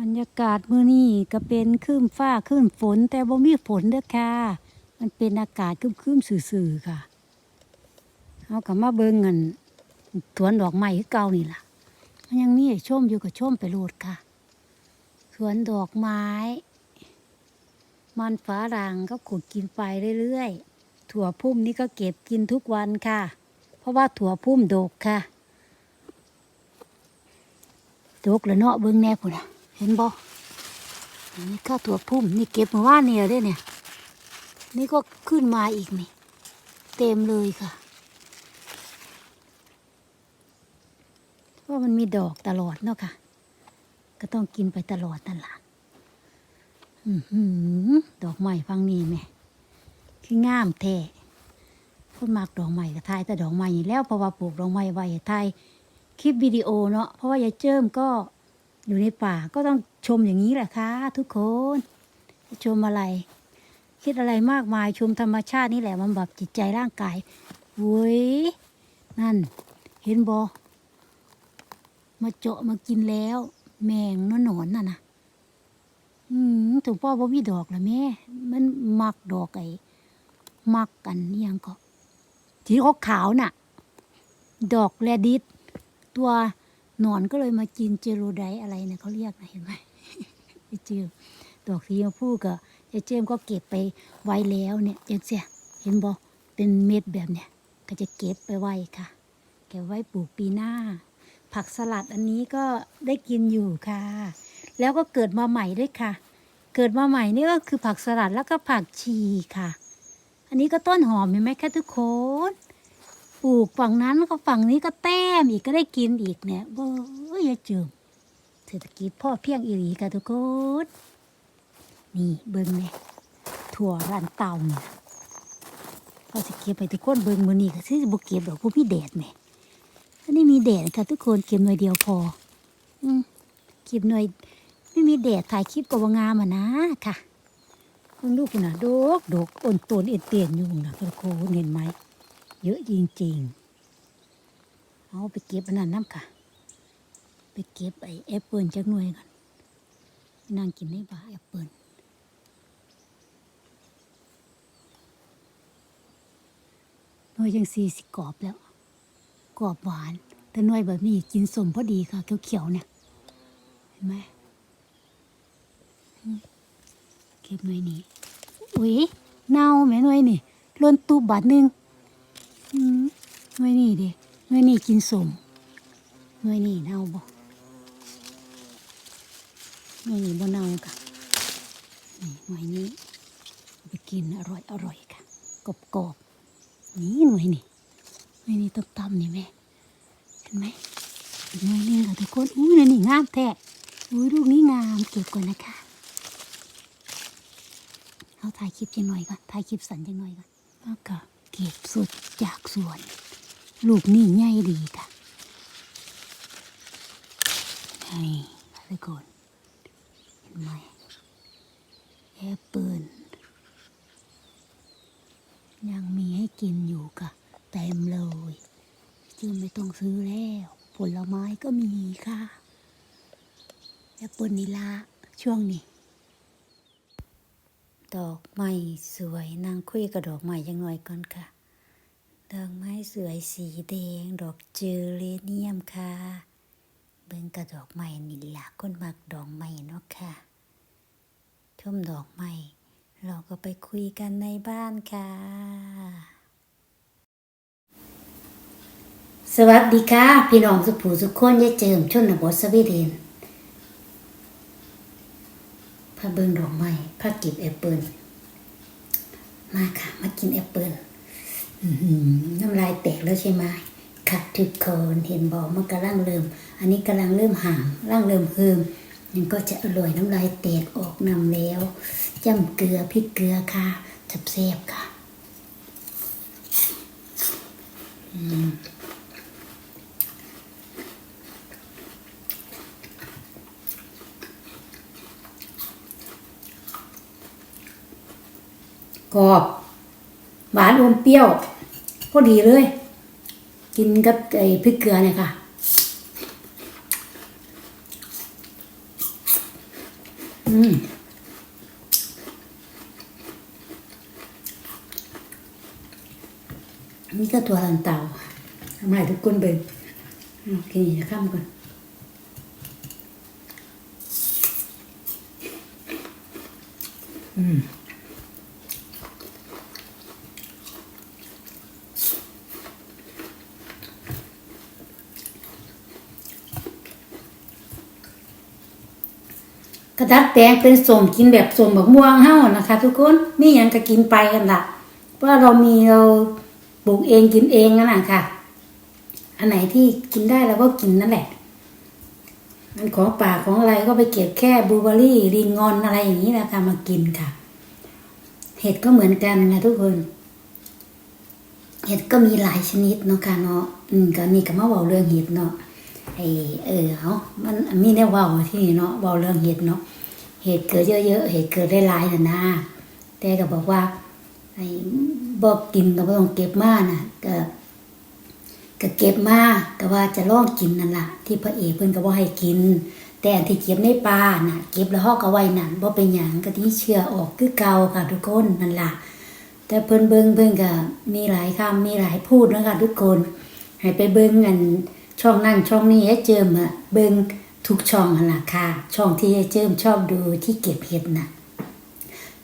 บรรยากาศมื้อนี้ก็เป็นครึ้มฟ้าครึ้มฝน แต่บ่มีฝนเด้อค่ะ มันเป็นอากาศครึ้มๆซื่อๆค่ะเฮาก็มาเบิ่งกันสวนดอกไม้เก่านี่ล่ะ มันยังมีให้ชมอยู่ก็ชมไปโลดค่ะสวนดอกไม้ มันฝารังก็ขุดกินไปเรื่อยๆถั่วพุ่มนี่ก็เก็บกินทุกวันค่ะ เพราะว่าถั่วพุ่มดกค่ะดกแล้วเนาะเบิ่งแน่พุ่นน่ะ ห็นบ่อันนี่ข้าวตัวพุ่มนี่เก็บมาว่านี่แล้วเด้เนี่ย นี่ก็ขึ้นมาอีกนี่ เต็มเลยค่ะ เพราะมันมีดอกตลอดเนาะค่ะ ก็ต้องกินไปตลอดนั่นล่ะออหือดอกไม้ฟังนี่แม่คืองามแท้คนมักดอกไม้ก็ทายแต่ดอกไม้นี่แล้วเพราะว่าปลูกดอกไม้ไว้ทายคลิปวิดีโอเนาะเพราะว่ายายเจิมก็ อยู่ในป่าก็ต้องชมอย่างนี้แหละค่ะทุกคนชมอะไร คิดอะไรมากมายชมธรรมชาตินี่แหละมันแบบจิตใจร่างกายโว้ยนั่น เห็นบอมาเจาะมากินแล้ว แมงนอนหนอนน่ะนะอืมถึงพ่อบ่มีดอกละแม่ มันมักดอกไอ้มักกันนี่ยังก็สีขาวๆน่ะ ดอกแรดิสตัว นอนก็เลยมากินเจโรไดอะไรเนี่ยเขาเรียกนะเห็นไหมไปเจอดอกสีชมพูก็ยายเจมก็เก็บไปไว้แล้วเนี่ยเจังเสียเห็นบ่เป็นเม็ดแบบเนี่ย ก็จะเก็บไปไว้ค่ะ เก็บไว้ปลูกปีหน้า ผักสลัดอันนี้ก็ได้กินอยู่ค่ะ แล้วก็เกิดมาใหม่ด้วยค่ะ เกิดมาใหม่นี่ก็คือผักสลัดแล้วก็ผักชีค่ะ อันนี้ก็ต้นหอมเห็นไหมคะทุกคน ปลูกฝั่งนั้นก็ฝั่งนี้ก็แต้มอีกก็ได้กินอีกเนี่ยเบ้ยจืมเศรษฐกิจพ่อเพียงอีหลีค่ะทุกคนนี่เบิ้งเนี่ยถั่วรันเตาเนี่ยก็จะเก็บไปทุกคนเบิ้งมือนี้ก็ซื้อบุเก็บดอกผู้พี่แดดเนี่ยอันนี้มีแดดค่ะทุกคนเก็บหน่อยเดียวพอ อืมเก็บหน่อยไม่มีแดดถ่ายคลิปก็ว่างามอะนะค่ะคุณลูกนะดกดกอ่อนตนเอ็นเตียนอยู่นะทุกคนเห็นไหม เยอะจริงๆ เอาไปเก็บอันนั้นน้ำค่ะ ไปเก็บไอ้แอปเปิลจากหน่วยก่อนนั่งกินในบ้าแอปเปิลหน่วยยังสีสิกรอบแล้ว กรอบหวาน แต่หน่วยแบบนี้กินสมพอดีค่ะ เขียวๆเนี่ย เห็นไหมเก็บหน่วยนี้ อุ้ยเน่าแม่หน่วยนี่ล้นตูบาทหนึ่ง หน่วยนี่ด้หน่วยนี่กินสมหน่วยนี่เน่าบ่หน่วยนี่บ่เน่าค่ะนี่หน่วยนี้ไปกินอร่อยอร่อยค่ะกรอบกรอบๆนี่หน่วยนี่หน่วยนี่ต้องตำนี่แม่เห็นไหมอีกหน่วยหนึงค่ะทุกคนอุ้ยหน่วยนี่งามแท้อุ้ยลูกนี้งามเก็บก่อนนะคะเอาถ่ายคลิปจังหน่อยก่อนถ่ายคลิปสันจังหน่อยก่อนแล้วก็ เก็บสดจากสวน ลูกนี่ใหญ่ดีค่ะนี่ทุกคนเห็นไหมแอปเปิลยังมีให้กินอยู่ค่ะเต็มเลยจึงไม่ต้องซื้อแล้ว ผลไม้ก็มีค่ะแอปเปิลนิลาช่วงนี้ ดอกไม้สวยนางคุยกับดอกไม้ยังหน่อยก่อนค่ะ ดอกไม้สวยสีแดง ดอกเจอเรเนียมค่ะ เบิ่งกับดอกไม้นี่ล่ะคนมักดอกไม้เนาะค่ะชมดอกไม้เราก็ไปคุยกันในบ้านค่ะ สวัสดีค่ะ พี่น้องสุภูสุขคนยายเจิมชนบทสวีเดน พาเบิ่งดอกไม้พาก็บแอปเปิลมาค่ะ มากินแอปเปิลอื้อหือน้ำลายแตกแล้วใช่ไหมค่ะทุกคนเห็นบอกมันกำลังเริ่ม อันนี้กำลังเริ่มห่างร่างเริ่มเฮิมมันก็จะอร่อยน้ำลายแตกออกนำแล้วจ้ำเกลือพริกเกลือค่ะจับแซ่บค่ะ อืม กรอบ หวานอมเปรี้ยวพอดีเลย กินกับไอ้พริกเกลือเนี่ยค่ะอืมนี่ก็ตัวลันเตาทำไมทุกคนเบิ่งกินข้ามก่อนอืม กระดัดแปลงเป็นสมกินแบบสมแบักม่วงเฮ้านะคะ ทุกคนมีอย่างก็กินไปกันละเพราะเรามีเราปลูกเองกินเองนั่นแหละค่ะ อันไหนที่กินได้เราก็กินนั่นแหละอันของป่าของอะไรก็ไปเก็บแค่บลูเบอรี่ริงงอนอะไรอย่างนี้นะคะมากินค่ะ เห็ดก็เหมือนกันนะทุกคน เห็ดก็มีหลายชนิดเนาะค่ะเนาะอืมก็นี่ก็มาเว้าเรื่องเห็ดเนาะ ไอเออเอามันมีแนวเว้าที่นี่เนาะเว้าเรื่องเห็ดเนาะเห็ดเกิดเยอะๆเห็ดเกิดได้หลายน่ะนะแต่ก็บอกว่าไอ้บอกกินก็บ่ต้องเก็บมานะก็ก็เก็บมาก็ว่าจะลองกินนั่นล่ะ ที่พระเอกเพิ่นก็บ่ให้กิน แต่อันที่เก็บในป่าน่ะ เก็บแล้วเฮาก็ไว้นั่นบ่เป็นหยังก็ที่เชื่อออกคือเก่าค่ะทุกคนนั่นล่ะ แต่เพิ่นเบิ่งเพิ่นก็มีหลายคำมีหลายพูดนะคะทุกคน ให้ไปเบิ่งอัน ช่องนั่นช่องนี้ให้เจิมอะเบิงทุกช่องหั่นล่ะค่ะ ช่องที่ให้เจิมชอบดูที่เก็บเห็ดนะ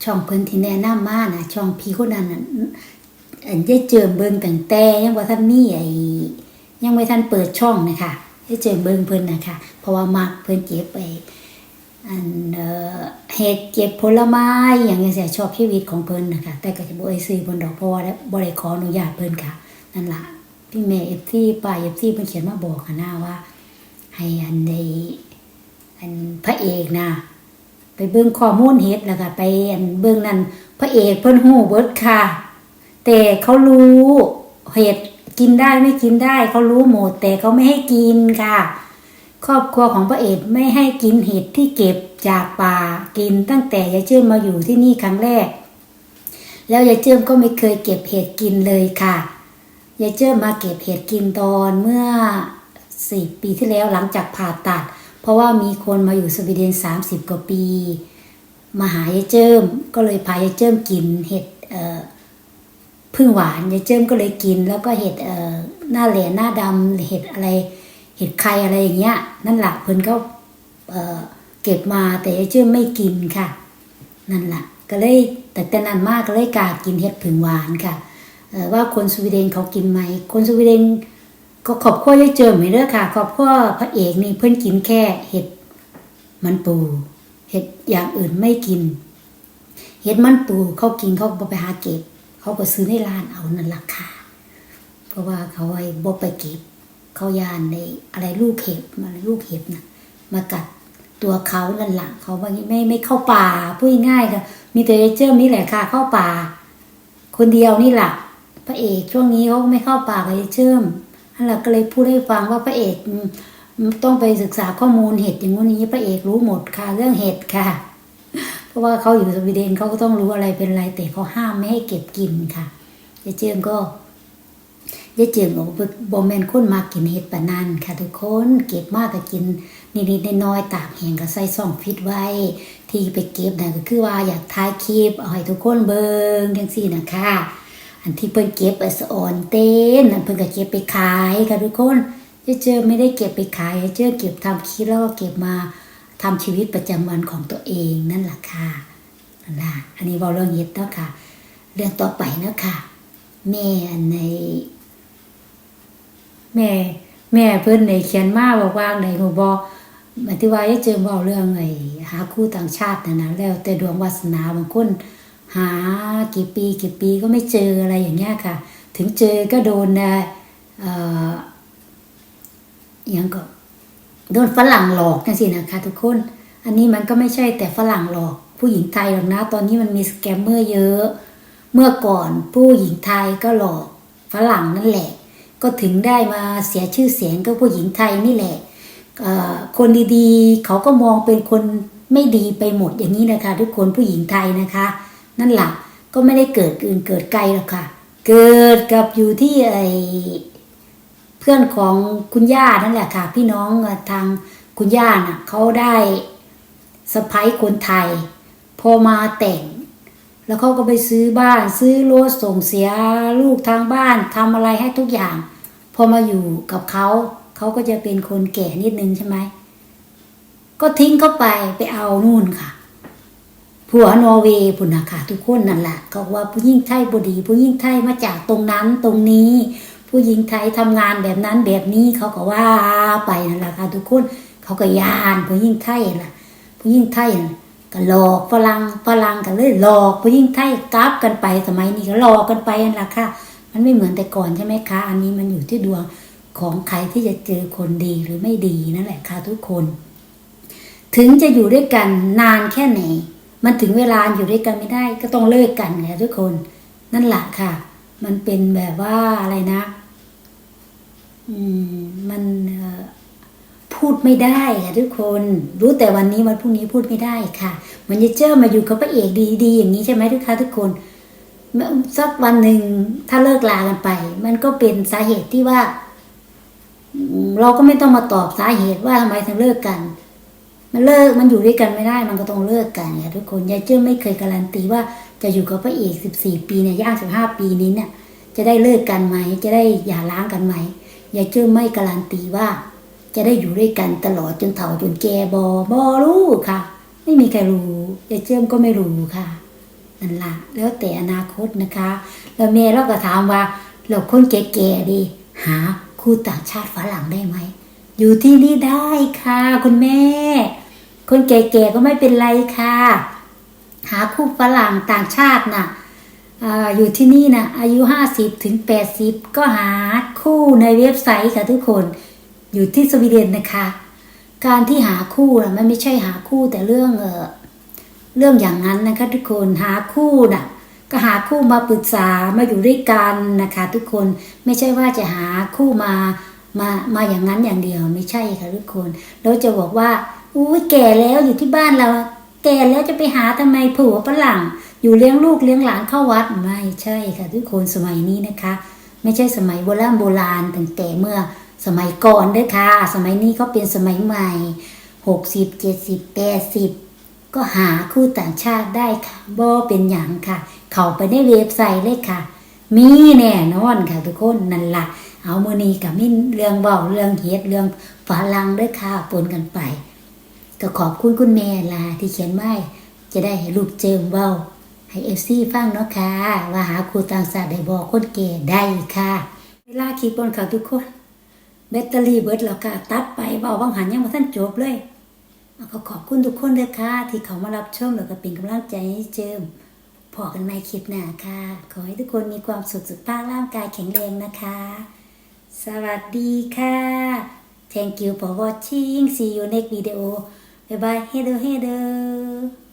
ช่องเพิ่นที่แนะนำมานะช่องพี่คนนั้นน่ะอันได้เจิมเบิ่งตั้งแต่ยังบ่ทันมีไอ้ยังไม่ทันเปิดช่องนะคะได้เจิมเบิงเพิ่นนะคะเพราะว่ามักเพิ่นเก็บไปอันเห็ดเก็บผลไม้อย่างเงี้ยชอบชีวิตของเพิ่นนะคะแต่ก็จะบ่ได้ซื้อเพิ่นดอกเพราะว่าบ่ได้ขออนุญาตเพิ่นค่ะนั่นล่ะ พี่แม่ FT ป้า FT เพิ่นเขียนมาบอกค่ะนะว่า ให้อันใดอันพระเอกนะไปเบิ่งข้อมูลเฮ็ดแล้วก็ไปอันเบิ่งนั่นพระเอกเพิ่นฮู้เบิดค่ะ แต่เขารู้เห็ดกินได้ไม่กินได้เขารู้หมด แต่เขาไม่ให้กินค่ะ ครอบครัวของพระเอกไม่ให้กินเห็ดที่เก็บจากป่ากินตั้งแต่ยายเชื่อมมาอยู่ที่นี่ครั้งแรก แล้วยายเชื่อมก็ไม่เคยเก็บเห็ดกินเลยค่ะ ยายเชื่อมมาเก็บเห็ดกินตอนเมื่อสี่ปีที่แล้วหลังจากผ่าตัด เพราะว่ามีคนมาอยู่สวีเดนสามสิบกว่าปี มาหายายเจิมก็เลยพายายเจิมกินเห็ดเออพึ่งหวานยายเจิมก็เลยกิน แล้วก็เห็ดเออหน้าแหลหน้าดำเห็ดอะไร เห็ดไข่อะไรอย่างเงี้ยนั่นแหละเพิ่นก็เออเก็บมาแต่ยายเจิมไม่กินค่ะ นั่นแหละก็เลยแต่แต่นั้นมากก็เลยกล้ากินเห็ดผึ่งหวานค่ะ ว่าคนสวีเดนเขากินไหม คนสวีเดนก็ขอบขั้วยายเจิมไม่เด้อค่ะ ขอบขั้วพระเอกนี่เพิ่นกินแค่เห็ดมันปู เห็ดอย่างอื่นไม่กิน เห็ดมันปูเขากินเขาไปหาเก็บ เขาก็ซื้อในร้านเอานั่นราคาเพราะว่าเขาไอ้บ่ไปเก็บ เขายานในอะไรลูกเห็บมาลูกเห็บนะมากัดตัวเขานั่นหละเขาว่าไม่ไม่เข้าป่าพูดง่ายๆก็มีแต่เจ้านี่แหละค่ะเข้าป่า คนเดียวนี่แหละ พระเอกช่วงนี้เขาไม่เข้าป่ากับเชื่อมนั่นแหละก็เลยพูดให้ฟังว่าพระเอกต้องไปศึกษาข้อมูลเห็ดอย่างงู้นนี้พระเอกรู้หมดค่ะเรื่องเห็ดค่ะ เพราะว่าเขาอยู่สวีเดนเขาก็ต้องรู้อะไรเป็นอะไรแต่เขาห้ามไม่ให้เก็บกินค่ะยายเจิมก็ยายเจิมบอกว่าบอมแมนคนมากกินเห็ดปะนันค่ะทุกคนเก็บมากก็กินนิดๆน้อยๆตากแห้งก็ใส่ซองฟิตไว้ ที่ไปเก็บนั่นก็คือว่าอยากถ่ายคลิปเอาให้ทุกคนเบิ่งจังซี่นะคะ อันที่เพิ่นเก็บไอสะออนเต้นนั่นเพิ่นก็เก็บไปขายค่ะทุกคนยาเจิมไม่ได้เก็บไปขายยาเจิมเก็บทำคลิปแล้วก็เก็บมาทำชีวิตประจำวันของตัวเองนั่นแหละค่ะนั่นล่ะอันนี้เว้าเรื่องเห็ดเนาะค่ะ เรื่องต่อไปเนาะค่ะ แม่ใน แม่ แม่เพิ่นในเขียนมาบอกว่าในหูบอหมายถึงว่าจะเจอเว้าเรื่องไอ้หาคู่ต่างชาตินะนะแล้วแต่ดวงวาสนาบางคน หากี่ปีกี่ปีก็ไม่เจออะไรอย่างเงี้ยค่ะ ถึงเจอก็โดนนะเอ่ออหยังก็โดนฝรั่งหลอกจังสินะคะทุกคน อันนี้มันก็ไม่ใช่แต่ฝรั่งหลอก ผู้หญิงไทยหรอกนะ ตอนนี้มันมีสแกมเมอร์เยอะ เมื่อก่อนผู้หญิงไทยก็หลอกฝรั่งนั่นแหละ ก็ถึงได้มาเสียชื่อเสียงก็ผู้หญิงไทยนี่แหละคนดีๆ เขาก็มองเป็นคนไม่ดีไปหมดอย่างนี้นะคะ ทุกคนผู้หญิงไทยนะคะ นั่นแหละก็ไม่ได้เกิดอื่นเกิดไกลหรอกค่ะ เกิดกับอยู่ที่ไอเพื่อนของคุณย่านั่นแหละค่ะ พี่น้องทางคุณย่าน่ะเขาได้สะพ้ายคนไทย พอมาแต่ง แล้วเขาก็ไปซื้อบ้านซื้อรถส่งเสียลูกทางบ้านทำอะไรให้ทุกอย่าง พอมาอยู่กับเขาเขาก็จะเป็นคนแก่นิดนึงใช่ไหมก็ทิ้งเขาไปไปเอานู่นค่ะ ผัวนอร์เวย์พุ่นนะค่ะทุกคนนั่นแหละเขาว่าผู้หญิงไทยบดี ผู้หญิงไทยมาจากตรงนั้นตรงนี้ ผู้หญิงไทยทำงานแบบนั้นแบบนี้เขาก็ว่าไปนั่นแหละค่ะทุกคนเขาก็ยานผู้หญิงไทยล่ะ ผู้หญิงไทยน่ะก็หลอกฝรั่งฝรั่งกันเลยหลอกผู้หญิงไทยกราบกันไปสมัยนี้ก็หลอกกันไปนั่นแหละค่ะ มันไม่เหมือนแต่ก่อนใช่ไหมคะ อันนี้มันอยู่ที่ดวงของใครที่จะเจอคนดีหรือไม่ดีนั่นแหละค่ะทุกคน ถึงจะอยู่ด้วยกันนานแค่ไหน มันถึงเวลาอยู่ด้วยกันไม่ได้ก็ต้องเลิกกันไงทุกคน นั่นแหละค่ะ มันเป็นแบบว่าอะไรนะ อืม มันพูดไม่ได้ค่ะทุกคน รู้แต่วันนี้วันพรุ่งนี้พูดไม่ได้ค่ะ มันจะเจอมาอยู่กับพระเอกดีๆอย่างนี้ใช่ไหมทุกค่ะทุกคนสักวันหนึ่งถ้าเลิกลากันไป มันก็เป็นสาเหตุที่ว่า เราก็ไม่ต้องมาตอบสาเหตุว่าทำไมถึงเลิกกัน มันเลิกมันอยู่ด้วยกันไม่ได้มันก็ต้องเลิกกันค่ะทุกคนยายเจ้าไม่เคยการันตีว่าจะอยู่กับพระเอกสิบสี่ปีเนี่ยย่างสิบห้าปีนี้เนี่ยจะได้เลิกกันไหม จะได้หย่าร้างกันไหมยายเจ้าไม่การันตีว่า จะได้อยู่ด้วยกันตลอดจนเฒ่าจนแก่บอบอรู้ค่ะ ไม่มีใครรู้ยายเจ้าก็ไม่รู้ค่ะนั่นละแล้วแต่อนาคตนะคะ แล้วแม่เราก็ถามว่าเราคนแก่ๆดี หาคู่ต่างชาติฝรั่งได้ไหม อยู่ที่นี่ได้ค่ะ คุณแม่ คนแก่ๆก็ไม่เป็นไรค่ะ หาคู่ฝรั่งต่างชาติน่ะอยู่ที่นี่นะอายุห้าสิบถึงแปดสิบก็หาคู่ในเว็บไซต์ค่ะทุกคน อยู่ที่สวีเดนนะคะ การที่หาคู่นะมันไม่ใช่หาคู่แต่เรื่องเออเรื่องอย่างนั้นนะคะ ทุกคนหาคู่น่ะก็หาคู่มาปรึกษามาอยู่ด้วยกันนะคะ ทุกคนไม่ใช่ว่าจะหาคู่มา มามาอย่างนั้นอย่างเดียวไม่ใช่ค่ะทุกคนเราจะบอกว่าอุ้ยแก่แล้วอยู่ที่บ้านเรา แก่แล้วจะไปหาทำไมผัวฝรั่ง อยู่เลี้ยงลูกเลี้ยงหลานเข้าวัดไม่ใช่ค่ะทุกคนสมัยนี้นะคะ ไม่ใช่สมัยโบราณโบราณตั้งแต่เมื่อสมัยก่อนเด้วยค่ะ สมัยนี้เขาเป็นสมัยใหม่หกสิบเจ็ดสิบแปดสิบก็หาคู่ต่างชาติได้ค่ะบ่เป็นอย่างค่ะ เข้าไปในเว็บไซต์เลยค่ะ มีแน่นอนค่ะทุกคนนั่นละ เอามือนี้กับมิเรื่องเบาเรื่องเฮ็ดเรื่องฝรั่งด้วยค่ะปนกันไป ก็ขอบคุณคุณแม่ลาที่เขียนไว้จะได้ให้ลูกเจิมเบาให้เอฟซีฟังเนาะค่ะว่าหาครูต่างชาติได้บอกคนแก่ได้ค่ะ เวลาคลิปบนค่ะทุกคนแบตเตอรี่เบิดแล้วค่ะตัดไปเบาบางหันยังมาท่านจบเลยก็ขอบคุณทุกคนเลยค่ะ ที่เขามารับชมแล้วก็เป็นกำลังใจให้เจิมพอกันใหม่คลิปหน้าค่ะ ขอให้ทุกคนมีความสุขสุขภาพร่างกายแข็งแรงนะคะ สวัสดีค่ะ Thank you for watching see you next video bye bye hello hello